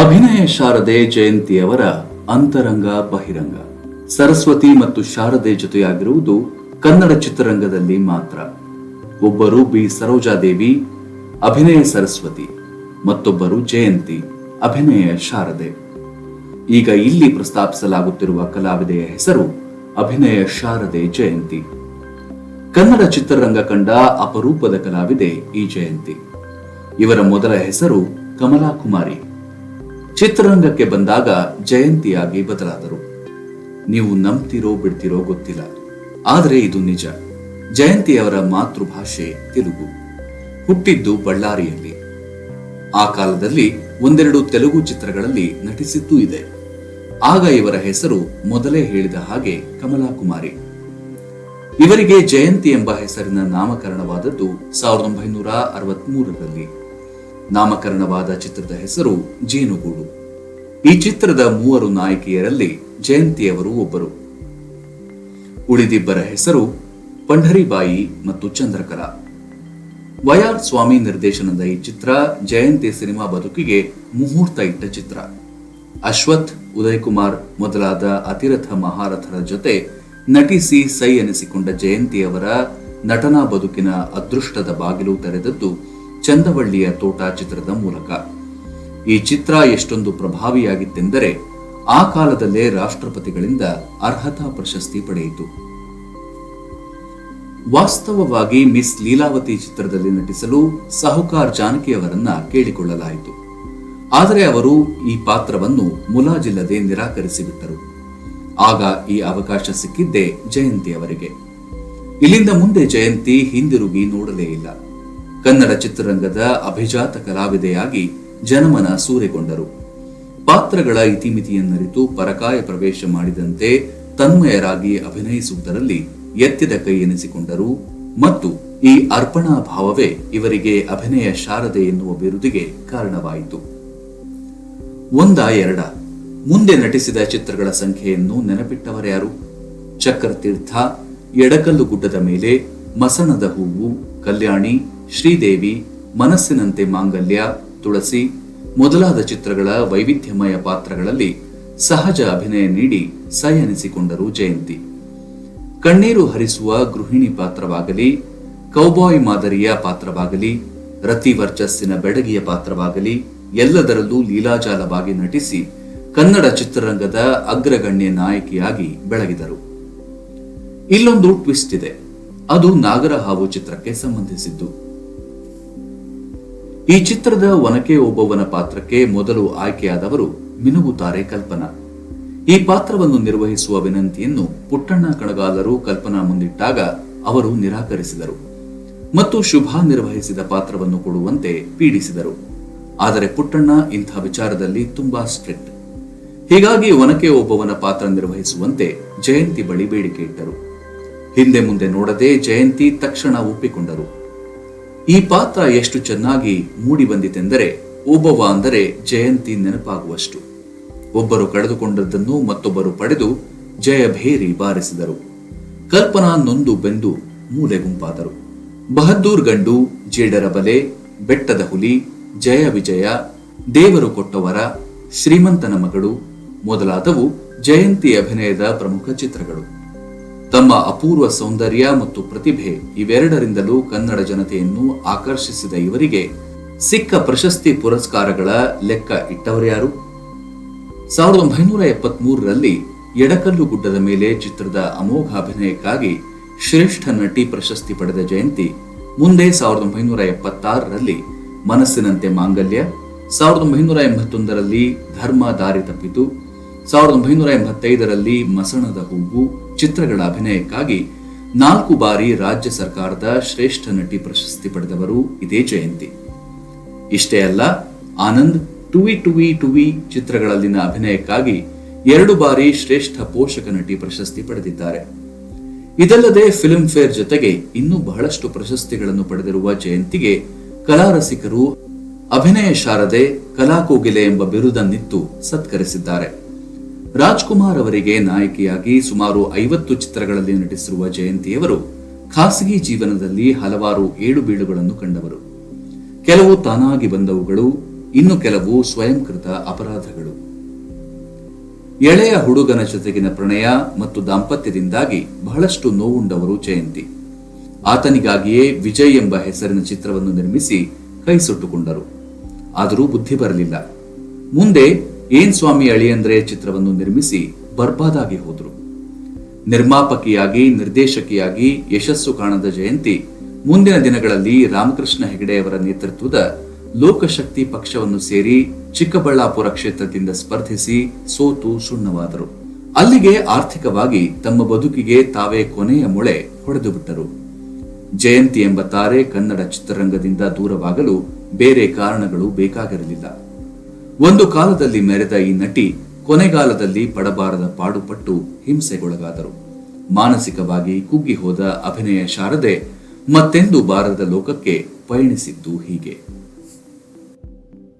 ಅಭಿನಯ ಶಾರದೆ ಜಯಂತಿಯವರ ಅಂತರಂಗ ಬಹಿರಂಗ. ಸರಸ್ವತಿ ಮತ್ತು ಶಾರದೆ ಜೊತೆಯಾಗಿರುವುದು ಕನ್ನಡ ಚಿತ್ರರಂಗದಲ್ಲಿ ಮಾತ್ರ. ಒಬ್ಬರು ಬಿ. ಸರೋಜಾದೇವಿ, ಅಭಿನಯ ಸರಸ್ವತಿ, ಮತ್ತೊಬ್ಬರು ಜಯಂತಿ, ಅಭಿನಯ ಶಾರದೆ. ಈಗ ಇಲ್ಲಿ ಪ್ರಸ್ತಾಪಿಸಲಾಗುತ್ತಿರುವ ಕಲಾವಿದೆಯ ಹೆಸರು ಅಭಿನಯ ಶಾರದೆ ಜಯಂತಿ. ಕನ್ನಡ ಚಿತ್ರರಂಗ ಕಂಡ ಅಪರೂಪದ ಕಲಾವಿದೆ ಈ ಜಯಂತಿ. ಇವರ ಮೊದಲ ಹೆಸರು ಕಮಲಾ ಕುಮಾರಿ ಚಿತ್ರರಂಗಕ್ಕೆ ಬಂದಾಗ ಜಯಂತಿಯಾಗಿ ಬದಲಾದರು. ನೀವು ನಂಬ್ತಿರೋ ಬಿಡ್ತಿರೋ ಗೊತ್ತಿಲ್ಲ. ಆದರೆ ಇದು ನಿಜ. ಜಯಂತಿಯವರ ಮಾತೃಭಾಷೆ ತೆಲುಗು. ಹುಟ್ಟಿದ್ದು ಬಳ್ಳಾರಿಯಲ್ಲಿ. ಆ ಕಾಲದಲ್ಲಿ ಒಂದೆರಡು ತೆಲುಗು ಚಿತ್ರಗಳಲ್ಲಿ ನಟಿಸಿದ್ದೂ ಇದೆ. ಆಗ ಇವರ ಹೆಸರು ಮೊದಲೇ ಹೇಳಿದ ಹಾಗೆ ಕಮಲಾಕುಮಾರಿ. ಇವರಿಗೆ ಜಯಂತಿ ಎಂಬ ಹೆಸರಿನ ನಾಮಕರಣವಾದದ್ದು ಸಾವಿರದ ಒಂಬೈನೂರ ಅರವತ್ಮೂರರಲ್ಲಿ. ನಾಮಕರಣವಾದ ಚಿತ್ರದ ಹೆಸರು ಜೇನುಗೂಡು. ಈ ಚಿತ್ರದ ಮೂವರು ನಾಯಕಿಯರಲ್ಲಿ ಜಯಂತಿಯವರು ಒಬ್ಬರು. ಉಳಿದಿಬ್ಬರ ಹೆಸರು ಪಂಢರಿಬಾಯಿ ಮತ್ತು ಚಂದ್ರಕಲಾ. ವೈಆರ್ ಸ್ವಾಮಿ ನಿರ್ದೇಶನದ ಈ ಚಿತ್ರ ಜಯಂತಿ ಸಿನಿಮಾ ಬದುಕಿಗೆ ಮುಹೂರ್ತ ಇಟ್ಟ ಚಿತ್ರ. ಅಶ್ವಥ್ ಉದಯ್ ಕುಮಾರ್ ಮೊದಲಾದ ಅತಿರಥ ಮಹಾರಥರ ಜೊತೆ ನಟಿಸಿ ಸೈ ಎನಿಸಿಕೊಂಡ ಜಯಂತಿಯವರ ನಟನಾ ಬದುಕಿನ ಅದೃಷ್ಟದ ಬಾಗಿಲು ತೆರೆದದ್ದು ಚಂದವಳ್ಳಿಯ ತೋಟ ಚಿತ್ರದ ಮೂಲಕ. ಈ ಚಿತ್ರ ಎಷ್ಟೊಂದು ಪ್ರಭಾವಿಯಾಗಿತ್ತೆಂದರೆ, ಆ ಕಾಲದಲ್ಲೇ ರಾಷ್ಟ್ರಪತಿಗಳಿಂದ ಅರ್ಹತಾ ಪ್ರಶಸ್ತಿ ಪಡೆಯಿತು. ವಾಸ್ತವವಾಗಿ ಮಿಸ್ ಲೀಲಾವತಿ ಚಿತ್ರದಲ್ಲಿ ನಟಿಸಲು ಸಾಹುಕಾರ್ ಜಾನಕಿಯವರನ್ನ ಕೇಳಿಕೊಳ್ಳಲಾಯಿತು. ಆದರೆ ಅವರು ಈ ಪಾತ್ರವನ್ನು ಮುಲಾಜಿಲ್ಲದೆ ನಿರಾಕರಿಸಿಬಿಟ್ಟರು. ಆಗ ಈ ಅವಕಾಶ ಸಿಕ್ಕಿದ್ದೇ ಜಯಂತಿ ಅವರಿಗೆ. ಇಲ್ಲಿಂದ ಮುಂದೆ ಜಯಂತಿ ಹಿಂದಿರುಗಿ ನೋಡಲೇ ಇಲ್ಲ. ಕನ್ನಡ ಚಿತ್ರರಂಗದ ಅಭಿಜಾತ ಕಲಾವಿದೆಯಾಗಿ ಜನಮನ ಸೂರೆಗೊಂಡರು. ಪಾತ್ರಗಳ ಇತಿಮಿತಿಯನ್ನರಿತು ಪರಕಾಯ ಪ್ರವೇಶ ಮಾಡಿದಂತೆ ತನ್ಮಯರಾಗಿ ಅಭಿನಯಿಸುವುದರಲ್ಲಿ ಎತ್ತಿದ ಕೈ ಎನಿಸಿಕೊಂಡರು ಮತ್ತು ಈ ಅರ್ಪಣಾ ಭಾವವೇ ಇವರಿಗೆ ಅಭಿನಯ ಶಾರದೆ ಎನ್ನುವ ಬಿರುದಿಗೆ ಕಾರಣವಾಯಿತು. ಒಂದ ಎರಡ ಮುಂದೆ ನಟಿಸಿದ ಚಿತ್ರಗಳ ಸಂಖ್ಯೆಯನ್ನು ನೆನಪಿಟ್ಟವರ್ಯಾರು ಚಕ್ರತೀರ್ಥ, ಎಡಕಲ್ಲು ಗುಡ್ಡದ ಮೇಲೆ ಮಸಣದ ಹೂವು, ಕಲ್ಯಾಣಿ ಶ್ರೀದೇವಿ ಮನಸ್ಸಿನಂತೆ ಮಾಂಗಲ್ಯ, ತುಳಸಿ ಮೊದಲಾದ ಚಿತ್ರಗಳ ವೈವಿಧ್ಯಮಯ ಪಾತ್ರಗಳಲ್ಲಿ ಸಹಜ ಅಭಿನಯ ನೀಡಿ ಸಯನಿಸಿಕೊಂಡರು ಜಯಂತಿ. ಕಣ್ಣೀರು ಹರಿಸುವ ಗೃಹಿಣಿ ಪಾತ್ರವಾಗಲಿ, ಕೌಬಾಯ್ ಮಾದರಿಯ ಪಾತ್ರವಾಗಲಿ, ರತಿ ವರ್ಚಸ್ಸಿನ ಬೆಡಗಿಯ ಪಾತ್ರವಾಗಲಿ, ಎಲ್ಲದರಲ್ಲೂ ಲೀಲಾಜಾಲವಾಗಿ ನಟಿಸಿ ಕನ್ನಡ ಚಿತ್ರರಂಗದ ಅಗ್ರಗಣ್ಯ ನಾಯಕಿಯಾಗಿ ಬೆಳಗಿದರು. ಇಲ್ಲೊಂದು ಟ್ವಿಸ್ಟ್ ಇದೆ. ಅದು ನಾಗರಹಾವು ಚಿತ್ರಕ್ಕೆ ಸಂಬಂಧಿಸಿದ್ದು. ಈ ಚಿತ್ರದ ಒನಕೆ ಒಬ್ಬವನ ಪಾತ್ರಕ್ಕೆ ಮೊದಲು ಆಯ್ಕೆಯಾದವರು ಮಿನುಗುತ್ತಾರೆ ಕಲ್ಪನಾ. ಈ ಪಾತ್ರವನ್ನು ನಿರ್ವಹಿಸುವ ವಿನಂತಿಯನ್ನು ಪುಟ್ಟಣ್ಣ ಕಣಗಾಲರು ಕಲ್ಪನಾ ಮುಂದಿಟ್ಟಾಗ ಅವರು ನಿರಾಕರಿಸಿದರು ಮತ್ತು ಶುಭ ನಿರ್ವಹಿಸಿದ ಪಾತ್ರವನ್ನು ಕೊಡುವಂತೆ ಪೀಡಿಸಿದರು. ಆದರೆ ಪುಟ್ಟಣ್ಣ ಇಂಥ ವಿಚಾರದಲ್ಲಿ ತುಂಬಾ ಸ್ಟ್ರಿಕ್ಟ್. ಹೀಗಾಗಿ ಒನಕೆ ಒಬ್ಬವನ ಪಾತ್ರ ನಿರ್ವಹಿಸುವಂತೆ ಜಯಂತಿ ಬಳಿ ಬೇಡಿಕೆ ಇಟ್ಟರು. ಹಿಂದೆ ಮುಂದೆ ನೋಡದೆ ಜಯಂತಿ ತಕ್ಷಣ ಒಪ್ಪಿಕೊಂಡರು. ಈ ಪಾತ್ರ ಎಷ್ಟು ಚೆನ್ನಾಗಿ ಮೂಡಿ ಬಂದಿತೆಂದರೆ ಒಬ್ಬವ ಅಂದರೆ ಜಯಂತಿ ನೆನಪಾಗುವಷ್ಟು. ಒಬ್ಬರು ಕಳೆದುಕೊಂಡದ್ದನ್ನು ಮತ್ತೊಬ್ಬರು ಪಡೆದು ಜಯಭೇರಿ ಬಾರಿಸಿದರು. ಕಲ್ಪನಾ ನೊಂದು ಬೆಂದು ಮೂಲೆ ಗುಂಪಾದರು. ಬಹದ್ದೂರ್ ಗಂಡು, ಜೇಡರ ಬಲೆ, ಬೆಟ್ಟದ ಹುಲಿ, ಜಯ ವಿಜಯ, ದೇವರು ಕೊಟ್ಟವರ ಶ್ರೀಮಂತನ ಮಗಳು ಮೊದಲಾದವು ಜಯಂತಿ ಅಭಿನಯದ ಪ್ರಮುಖ ಚಿತ್ರಗಳು. ತಮ್ಮ ಅಪೂರ್ವ ಸೌಂದರ್ಯ ಮತ್ತು ಪ್ರತಿಭೆ ಇವೆರಡರಿಂದಲೂ ಕನ್ನಡ ಜನತೆಯನ್ನು ಆಕರ್ಷಿಸಿದ ಇವರಿಗೆ ಸಿಕ್ಕ ಪ್ರಶಸ್ತಿ ಪುರಸ್ಕಾರಗಳ ಲೆಕ್ಕ ಇಟ್ಟವರ್ಯಾರು ಸಾವಿರದ ಒಂಬೈನೂರ ಎಪ್ಪತ್ಮೂರರಲ್ಲಿ ಎಡಕಲ್ಲು ಗುಡ್ಡದ ಮೇಲೆ ಚಿತ್ರದ ಅಮೋಘ ಅಭಿನಯಕ್ಕಾಗಿ ಶ್ರೇಷ್ಠ ನಟಿ ಪ್ರಶಸ್ತಿ ಪಡೆದ ಜಯಂತಿ ಮುಂದೆ ಸಾವಿರದ ಒಂಬೈನೂರ ಎಪ್ಪತ್ತಾರರಲ್ಲಿ ಮನಸ್ಸಿನಂತೆ ಮಾಂಗಲ್ಯ, ಸಾವಿರದ ಒಂಬೈನೂರ ಎಂಬತ್ತೊಂದರಲ್ಲಿ ಧರ್ಮ ದಾರಿ ತಪ್ಪಿತು, ಸಾವಿರದ ಒಂಬೈನೂರ ಎಂಬತ್ತೈದರಲ್ಲಿ ಮಸಣದ ಹೂವು ಚಿತ್ರಗಳ ಅಭಿನಯಕ್ಕಾಗಿ ನಾಲ್ಕು ಬಾರಿ ರಾಜ್ಯ ಸರ್ಕಾರದ ಶ್ರೇಷ್ಠ ನಟಿ ಪ್ರಶಸ್ತಿ ಪಡೆದವರು ಇದೇ ಜಯಂತಿ. ಇಷ್ಟೇ ಅಲ್ಲ, ಆನಂದ್ ಟುವಿ ಟುವಿ ಟುವಿ ಚಿತ್ರಗಳಲ್ಲಿನ ಅಭಿನಯಕ್ಕಾಗಿ ಎರಡು ಬಾರಿ ಶ್ರೇಷ್ಠ ಪೋಷಕ ನಟಿ ಪ್ರಶಸ್ತಿ ಪಡೆದಿದ್ದಾರೆ. ಇದಲ್ಲದೆ ಫಿಲ್ಮ್ ಫೇರ್ ಜೊತೆಗೆ ಇನ್ನೂ ಬಹಳಷ್ಟು ಪ್ರಶಸ್ತಿಗಳನ್ನು ಪಡೆದಿರುವ ಜಯಂತಿಗೆ ಕಲಾರಸಿಕರು ಅಭಿನಯ ಶಾರದೆ ಕಲಾಕೋಗಿಲೆ ಎಂಬ ಬಿರುದನ್ನಿತ್ತು ಸತ್ಕರಿಸಿದ್ದಾರೆ. ರಾಜ್ಕುಮಾರ್ ಅವರಿಗೆ ನಾಯಕಿಯಾಗಿ ಸುಮಾರು ಐವತ್ತು ಚಿತ್ರಗಳಲ್ಲಿ ನಟಿಸಿರುವ ಜಯಂತಿಯವರು ಖಾಸಗಿ ಜೀವನದಲ್ಲಿ ಹಲವಾರು ಏಳುಬೀಳುಗಳನ್ನು ಕಂಡವರು. ಕೆಲವು ತಾನಾಗಿ ಬಂದವುಗಳು, ಇನ್ನು ಕೆಲವು ಸ್ವಯಂಕೃತ ಅಪರಾಧಗಳು. ಎಳೆಯ ಹುಡುಗನ ಜೊತೆಗಿನ ಪ್ರಣಯ ಮತ್ತು ದಾಂಪತ್ಯದಿಂದಾಗಿ ಬಹಳಷ್ಟು ನೋವುಂಡವರು ಜಯಂತಿ. ಆತನಿಗಾಗಿಯೇ ವಿಜಯ್ ಎಂಬ ಹೆಸರಿನ ಚಿತ್ರವನ್ನು ನಿರ್ಮಿಸಿ ಕೈ ಸುಟ್ಟುಕೊಂಡರು ಆದರೂ ಬುದ್ಧಿ ಬರಲಿಲ್ಲ. ಮುಂದೆ ಏನ್ ಸ್ವಾಮಿ ಅಳಿಯಂದ್ರೆ ಚಿತ್ರವನ್ನು ನಿರ್ಮಿಸಿ ಬರ್ಬಾದಾಗಿ ಹೋದರು. ನಿರ್ಮಾಪಕಿಯಾಗಿ, ನಿರ್ದೇಶಕಿಯಾಗಿ ಯಶಸ್ಸು ಕಾಣದ ಜಯಂತಿ ಮುಂದಿನ ದಿನಗಳಲ್ಲಿ ರಾಮಕೃಷ್ಣ ಹೆಗಡೆಯವರ ನೇತೃತ್ವದ ಲೋಕಶಕ್ತಿ ಪಕ್ಷವನ್ನು ಸೇರಿ ಚಿಕ್ಕಬಳ್ಳಾಪುರ ಕ್ಷೇತ್ರದಿಂದ ಸ್ಪರ್ಧಿಸಿ ಸೋತು ಸುಣ್ಣವಾದರು. ಅಲ್ಲಿಗೆ ಆರ್ಥಿಕವಾಗಿ ತಮ್ಮ ಬದುಕಿಗೆ ತಾವೇ ಕೊನೆಯ ಮೊಳೆ ಹೊಡೆದು ಬಿಟ್ಟರು. ಜಯಂತಿ ಎಂಬ ತಾರೆ ಕನ್ನಡ ಚಿತ್ರರಂಗದಿಂದ ದೂರವಾಗಲು ಬೇರೆ ಕಾರಣಗಳು ಬೇಕಾಗಿರಲಿಲ್ಲ. ಒಂದು ಕಾಲದಲ್ಲಿ ಮೆರೆದ ಈ ನಟಿ ಕೊನೆಗಾಲದಲ್ಲಿ ಪಡಬಾರದ ಪಾಡುಪಟ್ಟು ಹಿಂಸೆಗೊಳಗಾದರು. ಮಾನಸಿಕವಾಗಿ ಕುಗ್ಗಿ ಹೋದ ಅಭಿನಯ ಶಾರದೆ ಮತ್ತೆಂದು ಬಾರದ ಲೋಕಕ್ಕೆ ಪಯಣಿಸಿದ್ದು ಹೀಗೆ.